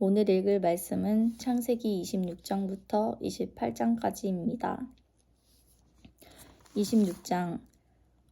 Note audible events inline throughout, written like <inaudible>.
오늘 읽을 말씀은 창세기 26장부터 28장까지입니다. 26장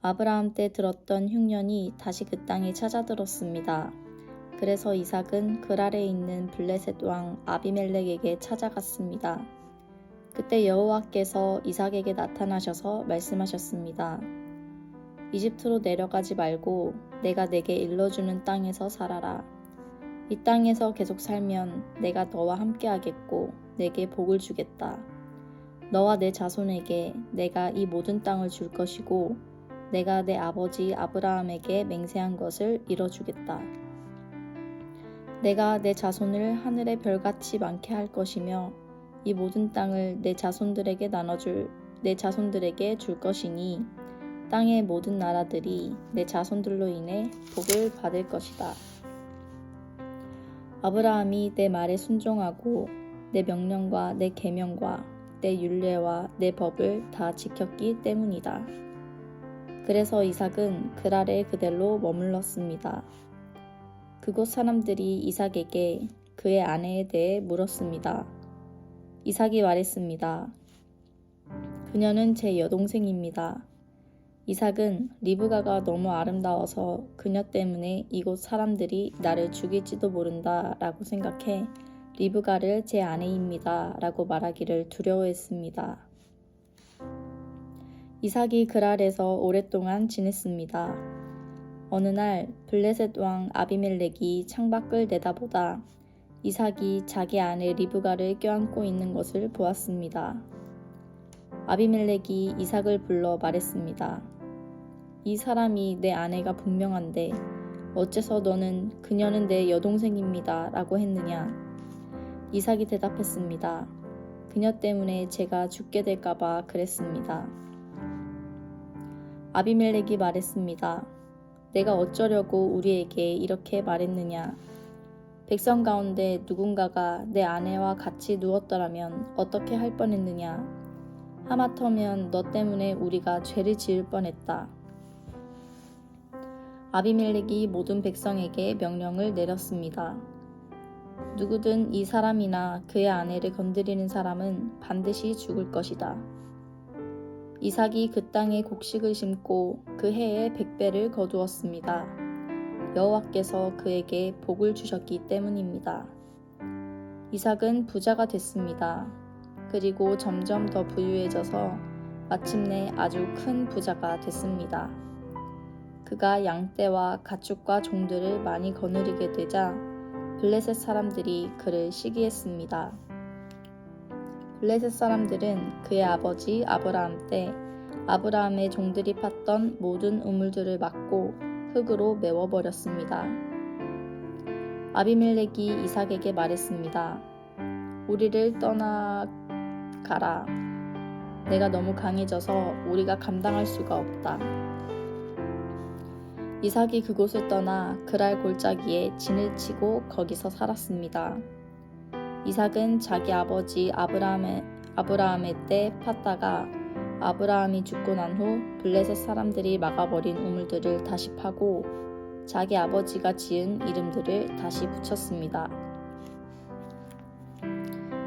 아브라함 때 들었던 흉년이 다시 그 땅에 찾아들었습니다. 그래서 이삭은 그랄에 있는 블레셋 왕 아비멜렉에게 찾아갔습니다. 그때 여호와께서 이삭에게 나타나셔서 말씀하셨습니다. 이집트로 내려가지 말고 내가 내게 일러주는 땅에서 살아라. 이 땅에서 계속 살면 내가 너와 함께 하겠고 내게 복을 주겠다. 너와 내 자손에게 내가 이 모든 땅을 줄 것이고 내가 내 아버지 아브라함에게 맹세한 것을 이뤄주겠다. 내가 내 자손을 하늘의 별같이 많게 할 것이며 이 모든 땅을 내 자손들에게 나눠줄 내 자손들에게 줄 것이니 땅의 모든 나라들이 내 자손들로 인해 복을 받을 것이다. 아브라함이 내 말에 순종하고 내 명령과 내 계명과 내 율례와 내 법을 다 지켰기 때문이다. 그래서 이삭은 그랄에 그대로 머물렀습니다. 그곳 사람들이 이삭에게 그의 아내에 대해 물었습니다. 이삭이 말했습니다. 그녀는 제 여동생입니다. 이삭은 리브가가 너무 아름다워서 그녀 때문에 이곳 사람들이 나를 죽일지도 모른다 라고 생각해 리브가를 제 아내입니다 라고 말하기를 두려워했습니다. 이삭이 그랄에서 오랫동안 지냈습니다. 어느 날 블레셋 왕 아비멜렉이 창밖을 내다보다 이삭이 자기 아내 리브가를 껴안고 있는 것을 보았습니다. 아비멜렉이 이삭을 불러 말했습니다. 이 사람이 내 아내가 분명한데 어째서 너는 그녀는 내 여동생입니다. 라고 했느냐? 이삭이 대답했습니다. 그녀 때문에 제가 죽게 될까봐 그랬습니다. 아비멜렉이 말했습니다. 내가 어쩌려고 우리에게 이렇게 말했느냐? 백성 가운데 누군가가 내 아내와 같이 누웠더라면 어떻게 할 뻔했느냐? 하마터면 너 때문에 우리가 죄를 지을 뻔했다. 아비멜렉이 모든 백성에게 명령을 내렸습니다. 누구든 이 사람이나 그의 아내를 건드리는 사람은 반드시 죽을 것이다. 이삭이 그 땅에 곡식을 심고 그 해에 백배를 거두었습니다. 여호와께서 그에게 복을 주셨기 때문입니다. 이삭은 부자가 됐습니다. 그리고 점점 더 부유해져서 마침내 아주 큰 부자가 됐습니다. 그가 양떼와 가축과 종들을 많이 거느리게 되자 블레셋 사람들이 그를 시기했습니다. 블레셋 사람들은 그의 아버지 아브라함 때 아브라함의 종들이 팠던 모든 우물들을 막고 흙으로 메워버렸습니다. 아비멜렉이 이삭에게 말했습니다. 우리를 떠나가라. 내가 너무 강해져서 우리가 감당할 수가 없다. 이삭이 그곳을 떠나 그랄 골짜기에 진을 치고 거기서 살았습니다. 이삭은 자기 아버지 아브라함의, 아브라함의 때 팠다가 아브라함이 죽고 난 후 블레셋 사람들이 막아버린 우물들을 다시 파고 자기 아버지가 지은 이름들을 다시 붙였습니다.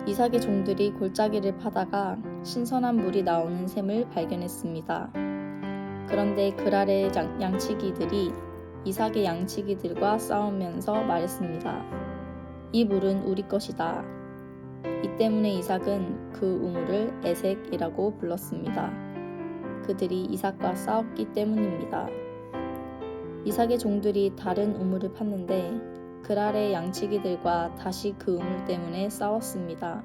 이삭의 종들이 골짜기를 파다가 신선한 물이 나오는 샘을 발견했습니다. 그런데 그랄의 양치기들이 이삭의 양치기들과 싸우면서 말했습니다. 이 물은 우리 것이다. 이 때문에 이삭은 그 우물을 에색이라고 불렀습니다. 그들이 이삭과 싸웠기 때문입니다. 이삭의 종들이 다른 우물을 팠는데 그랄의 양치기들과 다시 그 우물 때문에 싸웠습니다.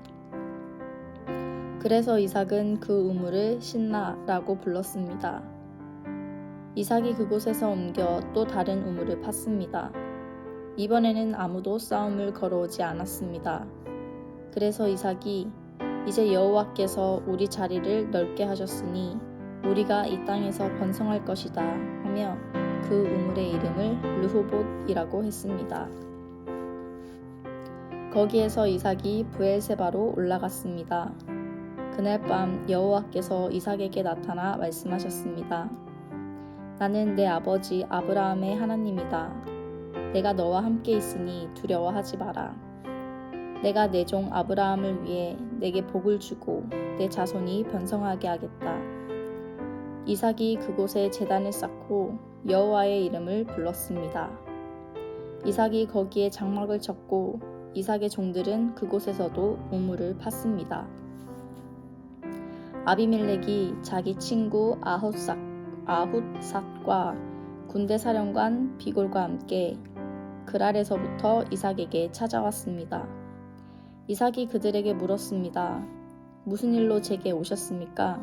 그래서 이삭은 그 우물을 신나라고 불렀습니다. 이삭이 그곳에서 옮겨 또 다른 우물을 팠습니다. 이번에는 아무도 싸움을 걸어오지 않았습니다. 그래서 이삭이 이제 여호와께서 우리 자리를 넓게 하셨으니 우리가 이 땅에서 번성할 것이다 하며 그 우물의 이름을 르호봇이라고 했습니다. 거기에서 이삭이 부엘세바로 올라갔습니다. 그날 밤 여호와께서 이삭에게 나타나 말씀하셨습니다. 나는 내 아버지 아브라함의 하나님이다. 내가 너와 함께 있으니 두려워하지 마라. 내가 내 종 아브라함을 위해 내게 복을 주고 내 자손이 번성하게 하겠다. 이삭이 그곳에 제단을 쌓고 여호와의 이름을 불렀습니다. 이삭이 거기에 장막을 쳤고 이삭의 종들은 그곳에서도 우물을 팠습니다. 아비멜렉이 자기 친구 아훗삭, 아훗삭과 군대 사령관 비골과 함께 그랄에서부터 이삭에게 찾아왔습니다. 이삭이 그들에게 물었습니다. 무슨 일로 제게 오셨습니까?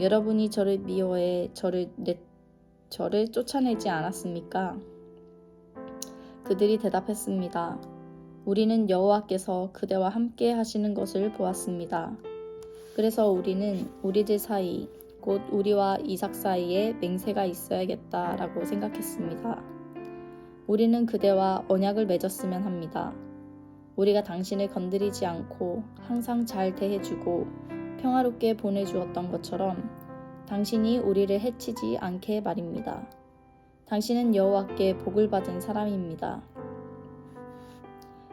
여러분이 저를 미워해 저를 내, 저를 쫓아내지 않았습니까? 그들이 대답했습니다. 우리는 여호와께서 그대와 함께 하시는 것을 보았습니다. 그래서 우리는 우리들 사이 곧 우리와 이삭 사이에 맹세가 있어야겠다라고 생각했습니다. 우리는 그대와 언약을 맺었으면 합니다. 우리가 당신을 건드리지 않고 항상 잘 대해주고 평화롭게 보내주었던 것처럼 당신이 우리를 해치지 않게 말입니다. 당신은 여호와께 복을 받은 사람입니다.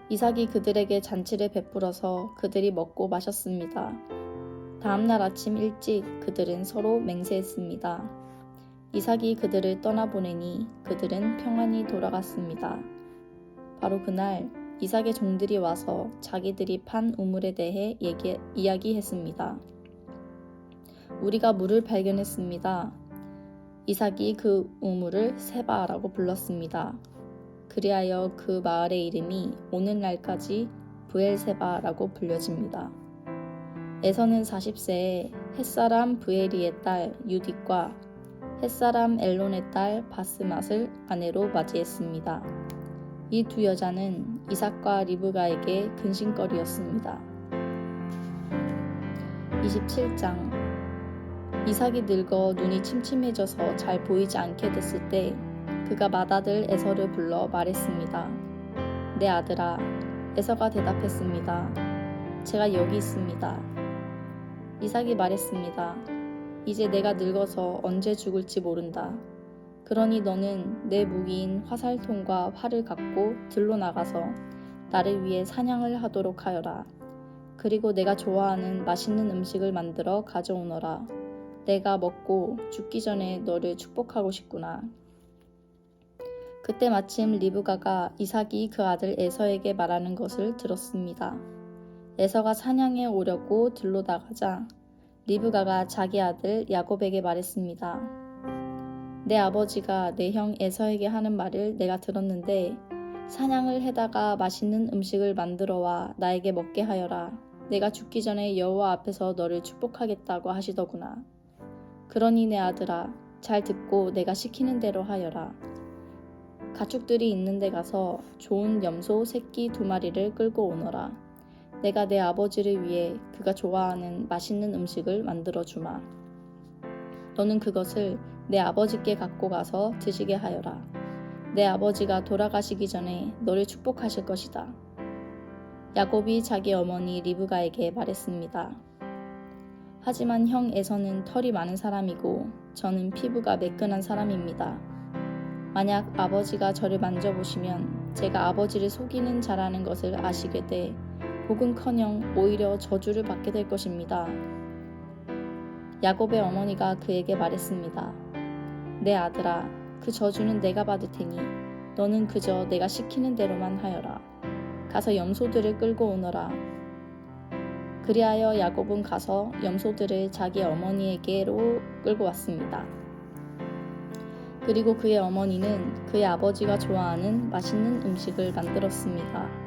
이삭이 그들에게 잔치를 베풀어서 그들이 먹고 마셨습니다. 다음날 아침 일찍 그들은 서로 맹세했습니다. 이삭이 그들을 떠나보내니 그들은 평안히 돌아갔습니다. 바로 그날 이삭의 종들이 와서 자기들이 판 우물에 대해 얘기, 이야기했습니다. 우리가 물을 발견했습니다. 이삭이 그 우물을 세바라고 불렀습니다. 그리하여 그 마을의 이름이 오늘날까지 부엘세바라고 불려집니다. 에서는 40세에 햇사람 부에리의 딸 유딕과 햇사람 엘론의 딸 바스맛을 아내로 맞이했습니다. 이 두 여자는 이삭과 리브가에게 근심거리였습니다. 27장 이삭이 늙어 눈이 침침해져서 잘 보이지 않게 됐을 때 그가 맏아들 에서를 불러 말했습니다. 내 아들아, 에서가 대답했습니다. 제가 여기 있습니다. 이삭이 말했습니다. 이제 내가 늙어서 언제 죽을지 모른다. 그러니 너는 내 무기인 화살통과 활을 갖고 들로 나가서 나를 위해 사냥을 하도록 하여라. 그리고 내가 좋아하는 맛있는 음식을 만들어 가져오너라. 내가 먹고 죽기 전에 너를 축복하고 싶구나. 그때 마침 리브가가 이삭이 그 아들 에서에게 말하는 것을 들었습니다. 에서가 사냥해 오려고 들로 나가자 리브가가 자기 아들 야곱에게 말했습니다. 내 아버지가 내 형 에서에게 하는 말을 내가 들었는데 사냥을 해다가 맛있는 음식을 만들어 와 나에게 먹게 하여라. 내가 죽기 전에 여호와 앞에서 너를 축복하겠다고 하시더구나. 그러니 내 아들아 잘 듣고 내가 시키는 대로 하여라. 가축들이 있는 데 가서 좋은 염소 새끼 두 마리를 끌고 오너라. 내가 내 아버지를 위해 그가 좋아하는 맛있는 음식을 만들어 주마. 너는 그것을 내 아버지께 갖고 가서 드시게 하여라. 내 아버지가 돌아가시기 전에 너를 축복하실 것이다. 야곱이 자기 어머니 리브가에게 말했습니다. 하지만 형 에서는 털이 많은 사람이고 저는 피부가 매끈한 사람입니다. 만약 아버지가 저를 만져보시면 제가 아버지를 속이는 자라는 것을 아시게 돼 복은커녕 오히려 저주를 받게 될 것입니다. 야곱의 어머니가 그에게 말했습니다. 내 아들아, 그 저주는 내가 받을 테니 너는 그저 내가 시키는 대로만 하여라. 가서 염소들을 끌고 오너라. 그리하여 야곱은 가서 염소들을 자기 어머니에게로 끌고 왔습니다. 그리고 그의 어머니는 그의 아버지가 좋아하는 맛있는 음식을 만들었습니다.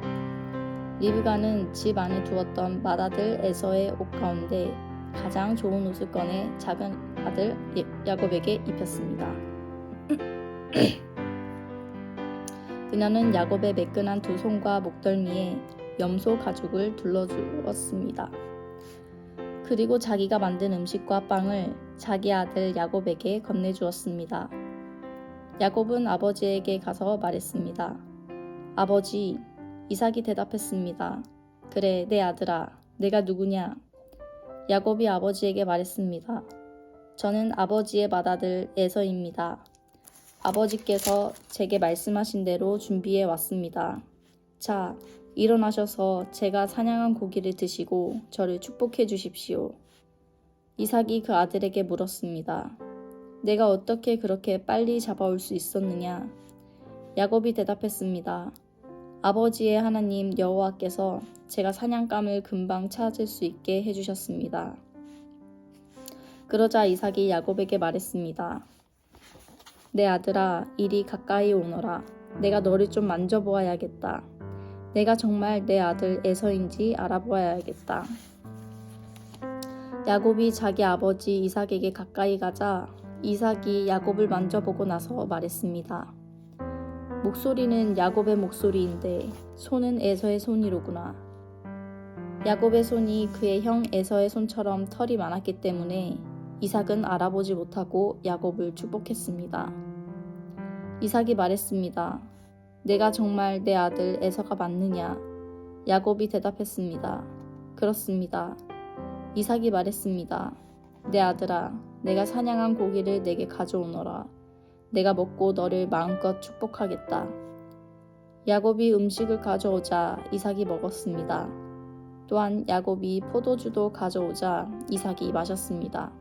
리브가는 집 안에 두었던 맏아들 에서의 옷 가운데 가장 좋은 옷을 꺼내 작은 아들 야곱에게 입혔습니다. <clears throat> 그녀는 야곱의 매끈한 두 손과 목덜미에 염소 가죽을 둘러주었습니다. 그리고 자기가 만든 음식과 빵을 자기 아들 야곱에게 건네주었습니다. 야곱은 아버지에게 가서 말했습니다. 아버지, 이삭이 대답했습니다. 그래, 내 아들아, 내가 누구냐? 야곱이 아버지에게 말했습니다. 저는 아버지의 맏아들 에서입니다. 아버지께서 제게 말씀하신 대로 준비해 왔습니다. 자, 일어나셔서 제가 사냥한 고기를 드시고 저를 축복해 주십시오. 이삭이 그 아들에게 물었습니다. 내가 어떻게 그렇게 빨리 잡아올 수 있었느냐? 야곱이 대답했습니다. 아버지의 하나님 여호와께서 제가 사냥감을 금방 찾을 수 있게 해주셨습니다. 그러자 이삭이 야곱에게 말했습니다. 내 아들아, 이리 가까이 오너라. 내가 너를 좀 만져보아야겠다. 내가 정말 내 아들 에서인지 알아보아야겠다. 야곱이 자기 아버지 이삭에게 가까이 가자 이삭이 야곱을 만져보고 나서 말했습니다. 목소리는 야곱의 목소리인데 손은 에서의 손이로구나. 야곱의 손이 그의 형 에서의 손처럼 털이 많았기 때문에 이삭은 알아보지 못하고 야곱을 축복했습니다. 이삭이 말했습니다. 내가 정말 내 아들 에서가 맞느냐? 야곱이 대답했습니다. 그렇습니다. 이삭이 말했습니다. 내 아들아, 내가 사냥한 고기를 내게 가져오너라. 내가 먹고 너를 마음껏 축복하겠다. 야곱이 음식을 가져오자 이삭이 먹었습니다. 또한 야곱이 포도주도 가져오자 이삭이 마셨습니다.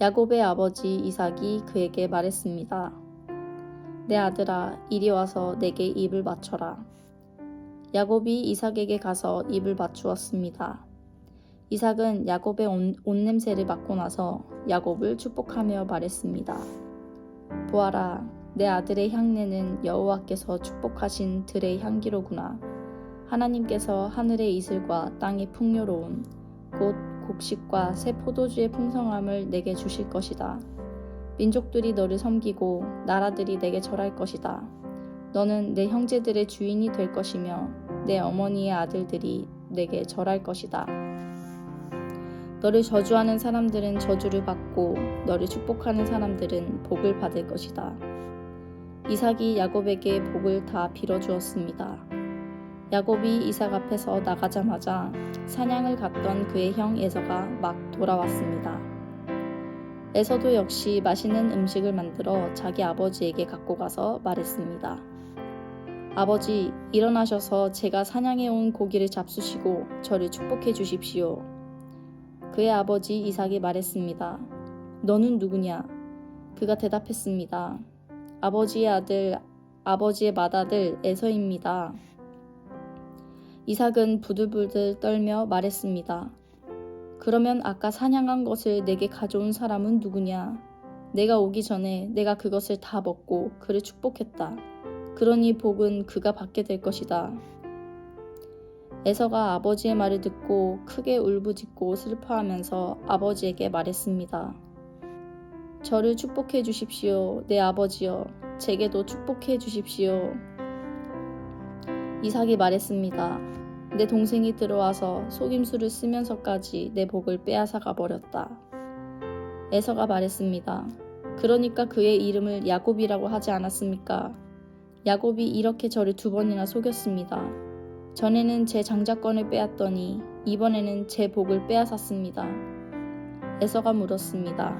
야곱의 아버지 이삭이 그에게 말했습니다. 내 아들아, 이리 와서 내게 입을 맞춰라. 야곱이 이삭에게 가서 입을 맞추었습니다. 이삭은 야곱의 온, 옷냄새를 맡고 나서 야곱을 축복하며 말했습니다. 보아라, 내 아들의 향내는 여호와께서 축복하신 들의 향기로구나. 하나님께서 하늘의 이슬과 땅의 풍요로움, 곧 곡식과 새 포도주의 풍성함을 내게 주실 것이다. 민족들이 너를 섬기고 나라들이 내게 절할 것이다. 너는 내 형제들의 주인이 될 것이며 내 어머니의 아들들이 내게 절할 것이다. 너를 저주하는 사람들은 저주를 받고 너를 축복하는 사람들은 복을 받을 것이다. 이삭이 야곱에게 복을 다 빌어주었습니다. 야곱이 이삭 앞에서 나가자마자 사냥을 갔던 그의 형 에서가 막 돌아왔습니다. 에서도 역시 맛있는 음식을 만들어 자기 아버지에게 갖고 가서 말했습니다. 아버지, 일어나셔서 제가 사냥해 온 고기를 잡수시고 저를 축복해 주십시오. 그의 아버지 이삭이 말했습니다. 너는 누구냐? 그가 대답했습니다. 아버지의 아들, 아버지의 맏아들 에서입니다. 이삭은 부들부들 떨며 말했습니다. 그러면 아까 사냥한 것을 내게 가져온 사람은 누구냐? 내가 오기 전에 내가 그것을 다 먹고 그를 축복했다. 그러니 복은 그가 받게 될 것이다. 에서가 아버지의 말을 듣고 크게 울부짖고 슬퍼하면서 아버지에게 말했습니다. 저를 축복해 주십시오, 내 아버지여. 제게도 축복해 주십시오. 이삭이 말했습니다. 내 동생이 들어와서 속임수를 쓰면서까지 내 복을 빼앗아가 버렸다. 에서가 말했습니다. 그러니까 그의 이름을 야곱이라고 하지 않았습니까? 야곱이 이렇게 저를 두 번이나 속였습니다. 전에는 제 장자권을 빼앗더니 이번에는 제 복을 빼앗았습니다. 에서가 물었습니다.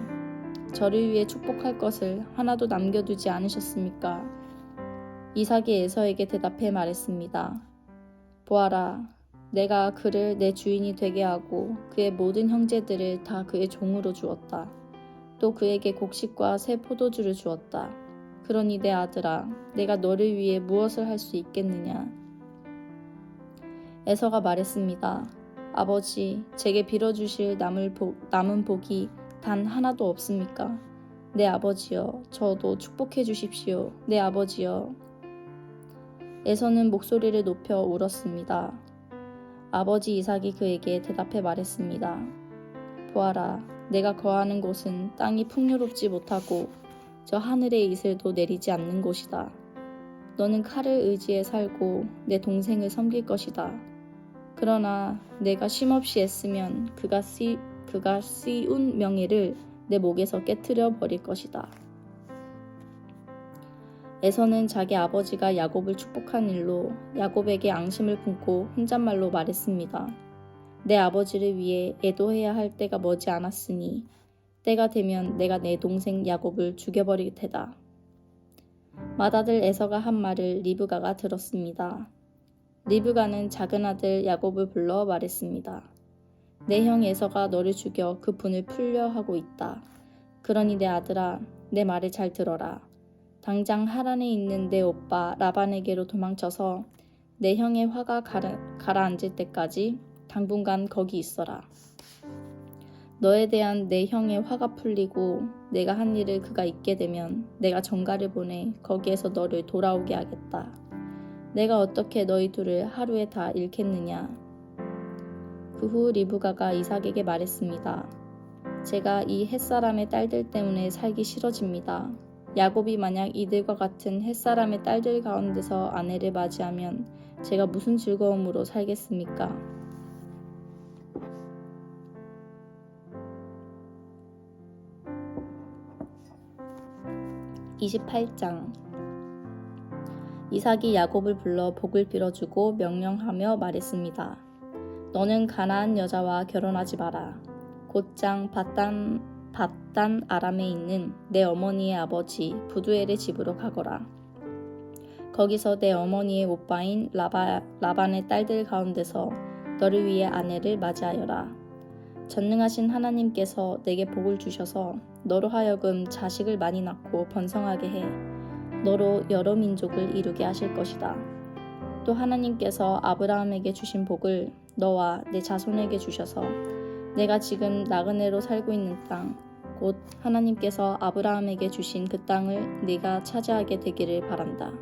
저를 위해 축복할 것을 하나도 남겨두지 않으셨습니까? 이삭이 에서에게 대답해 말했습니다. 보아라, 내가 그를 내 주인이 되게 하고 그의 모든 형제들을 다 그의 종으로 주었다. 또 그에게 곡식과 새 포도주를 주었다. 그러니 내 아들아, 내가 너를 위해 무엇을 할 수 있겠느냐? 에서가 말했습니다. 아버지, 제게 빌어주실 남을 복, 남은 복이 단 하나도 없습니까? 내 아버지여, 저도 축복해 주십시오. 내 아버지여. 에서는 목소리를 높여 울었습니다. 아버지 이삭이 그에게 대답해 말했습니다. 보아라, 내가 거하는 곳은 땅이 풍요롭지 못하고 저 하늘의 이슬도 내리지 않는 곳이다. 너는 칼을 의지해 살고 내 동생을 섬길 것이다. 그러나 내가 쉼없이 애쓰면 그가 씨, 그가 씌운 명예를 내 목에서 깨뜨려 버릴 것이다. 에서는 자기 아버지가 야곱을 축복한 일로 야곱에게 앙심을 품고 혼잣말로 말했습니다. 내 아버지를 위해 애도해야 할 때가 머지 않았으니 때가 되면 내가 내 동생 야곱을 죽여버릴 테다. 맏아들 에서가 한 말을 리브가가 들었습니다. 리브가는 작은 아들 야곱을 불러 말했습니다. 내 형 에서가 너를 죽여 그 분을 풀려 하고 있다. 그러니 내 아들아, 내 말을 잘 들어라. 당장 하란에 있는 내 오빠 라반에게로 도망쳐서 내 형의 화가 가라, 가라앉을 때까지 당분간 거기 있어라. 너에 대한 내 형의 화가 풀리고 내가 한 일을 그가 잊게 되면 내가 전가를 보내 거기에서 너를 돌아오게 하겠다. 내가 어떻게 너희 둘을 하루에 다 잃겠느냐. 그 후 리브가가 이삭에게 말했습니다. 제가 이 햇사람의 딸들 때문에 살기 싫어집니다. 야곱이 만약 이들과 같은 햇사람의 딸들 가운데서 아내를 맞이하면 제가 무슨 즐거움으로 살겠습니까? 28장 이삭이 야곱을 불러 복을 빌어주고 명령하며 말했습니다. 너는 가나안 여자와 결혼하지 마라. 곧장 바단 바단 아람에 있는 내 어머니의 아버지 부두엘의 집으로 가거라. 거기서 내 어머니의 오빠인 라바, 라반의 딸들 가운데서 너를 위해 아내를 맞이하여라. 전능하신 하나님께서 내게 복을 주셔서 너로 하여금 자식을 많이 낳고 번성하게 해 너로 여러 민족을 이루게 하실 것이다. 또 하나님께서 아브라함에게 주신 복을 너와 내 자손에게 주셔서 내가 지금 나그네로 살고 있는 땅, 곧 하나님께서 아브라함에게 주신 그 땅을 네가 차지하게 되기를 바란다.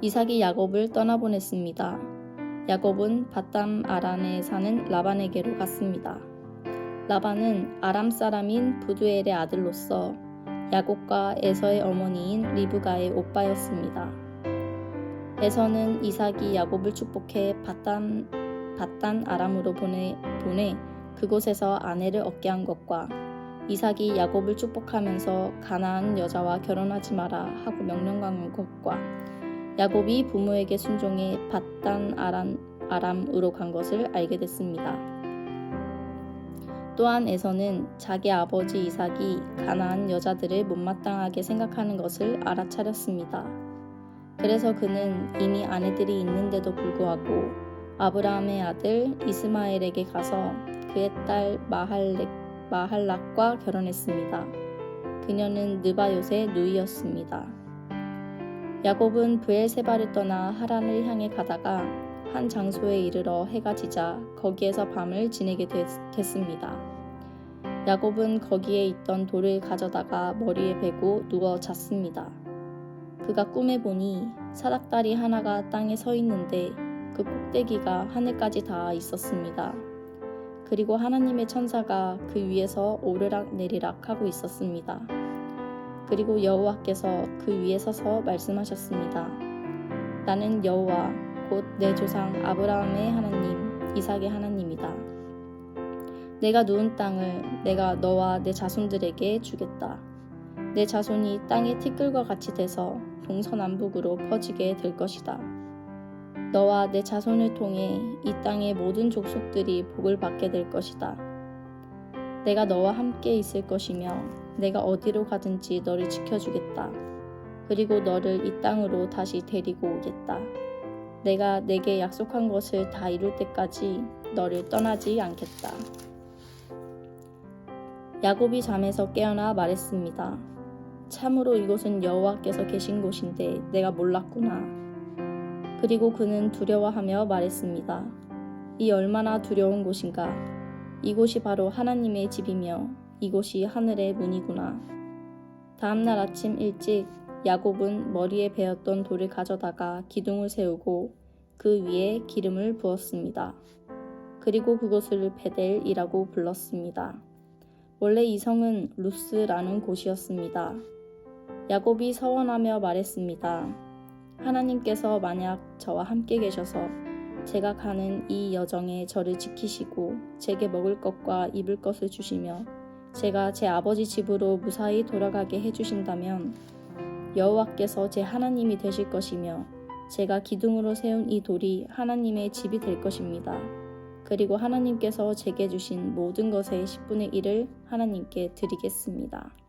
이삭이 야곱을 떠나보냈습니다. 야곱은 바담 아란에 사는 라반에게로 갔습니다. 라반은 아람 사람인 부두엘의 아들로서 야곱과 에서의 어머니인 리브가의 오빠였습니다. 에서는 이삭이 야곱을 축복해 바단, 바단 아람으로 보내, 보내 그곳에서 아내를 얻게 한 것과 이삭이 야곱을 축복하면서 가나안 여자와 결혼하지 마라 하고 명령한 것과 야곱이 부모에게 순종해 바단 아람, 아람으로 간 것을 알게 됐습니다. 또한 에서는 자기 아버지 이삭이 가나안 여자들을 못마땅하게 생각하는 것을 알아차렸습니다. 그래서 그는 이미 아내들이 있는데도 불구하고 아브라함의 아들 이스마엘에게 가서 그의 딸 마할렉, 마할락과 결혼했습니다. 그녀는 느바요의 누이였습니다. 야곱은 브엘세바를 떠나 하란을 향해 가다가 한 장소에 이르러 해가 지자 거기에서 밤을 지내게 됐, 됐습니다. 야곱은 거기에 있던 돌을 가져다가 머리에 베고 누워 잤습니다. 그가 꿈에 보니 사닥다리 하나가 땅에 서 있는데 그 꼭대기가 하늘까지 닿아 있었습니다. 그리고 하나님의 천사가 그 위에서 오르락 내리락 하고 있었습니다. 그리고 여호와께서 그 위에 서서 말씀하셨습니다. 나는 여호와 곧 내 조상 아브라함의 하나님, 이삭의 하나님이다. 내가 누운 땅을 내가 너와 내 자손들에게 주겠다. 내 자손이 땅의 티끌과 같이 돼서 동서남북으로 퍼지게 될 것이다. 너와 내 자손을 통해 이 땅의 모든 족속들이 복을 받게 될 것이다. 내가 너와 함께 있을 것이며 내가 어디로 가든지 너를 지켜주겠다. 그리고 너를 이 땅으로 다시 데리고 오겠다. 내가 내게 약속한 것을 다 이룰 때까지 너를 떠나지 않겠다. 야곱이 잠에서 깨어나 말했습니다. 참으로 이곳은 여호와께서 계신 곳인데 내가 몰랐구나. 그리고 그는 두려워하며 말했습니다. 이 얼마나 두려운 곳인가. 이곳이 바로 하나님의 집이며 이곳이 하늘의 문이구나. 다음날 아침 일찍 야곱은 머리에 베었던 돌을 가져다가 기둥을 세우고 그 위에 기름을 부었습니다. 그리고 그곳을 베델이라고 불렀습니다. 원래 이 성은 루스라는 곳이었습니다. 야곱이 서원하며 말했습니다. 하나님께서 만약 저와 함께 계셔서 제가 가는 이 여정에 저를 지키시고 제게 먹을 것과 입을 것을 주시며 제가 제 아버지 집으로 무사히 돌아가게 해주신다면 여호와께서 제 하나님이 되실 것이며 제가 기둥으로 세운 이 돌이 하나님의 집이 될 것입니다. 그리고 하나님께서 제게 주신 모든 것의 10분의 1을 하나님께 드리겠습니다.